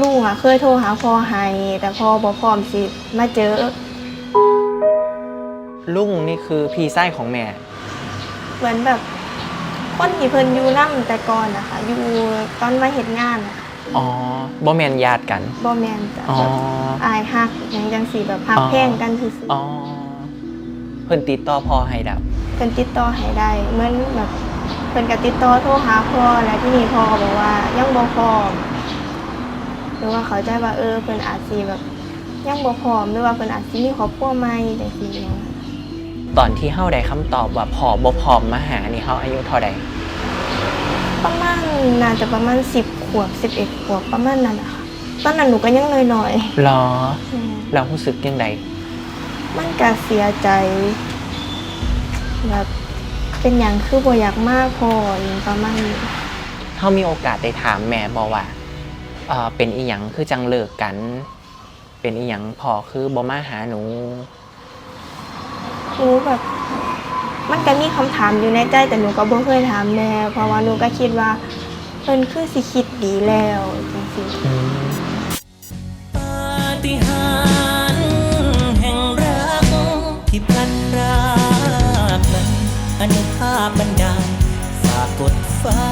ลุงอะเคยโทรหาพ่อให้แต่พ่อบ่พร้อมสิมาเจอลุงนี่คือพี่ไส้ของแม่ เหมือนแบบคนที่เพิ่นอยู่นํแต่ก่อนนะคะอยู่ตอนมาเฮ็ดงานอะอ๋อบ่แมนญาติกัน บ่แม่นจ้ะอ๋อ แบบอายฮักหยังจังซี่แบบฮักอ๋อ แพงกันซื่ออ๋อ เพิ่นติดต่อพอให้ดับ ๆเพิ่นติดต่อให้ได้เหมือนแบบเพิ่นก็ติดต่อโทรหาพ่อแล้วที่นี่พ่อก็บอกว่ายังบ่พร้อม หรือว่าเขาใจว่าเออเพิ่นอาจสิแบบยังบ่พร้อมหรือว่าเพิ่นอาจสิมีครอบครัวใหม่จังซี่หยังตอนที่เฮาได้คำตอบว่าพอบ่พร้อมมาหานี่เฮาอายุเท่าใดประมาณน่าจะประมาณ 10ขวบ11ขวบประมาณนั้นนะคะตอนนั้นหนูก็ยังน้อยรอๆอืมเรารู้สึกยังไงมันก็เสียใจแบบเป็นอย่างคือบ่อยากมากพออย่างประมาณนี้ เฮามีโอกาสได้ถามแม่บ่ว่า เอ่อเป็นอีหยังคือจังเลิกกัน เป็นอีหยังพอคือบ่มาหาหนู หนูแบบ มันก็มีคำถามอยู่ในใจแต่หนูก็บ่เคยถามแม่เพราะว่าหนูก็คิดว่าเพิ่นคือสิคิดดีแล้วจังซี่อืมปาฏิหาริย์แห่งรักที่พลันรากนั้นอนุภาพบันดาลฝากกดฟ้า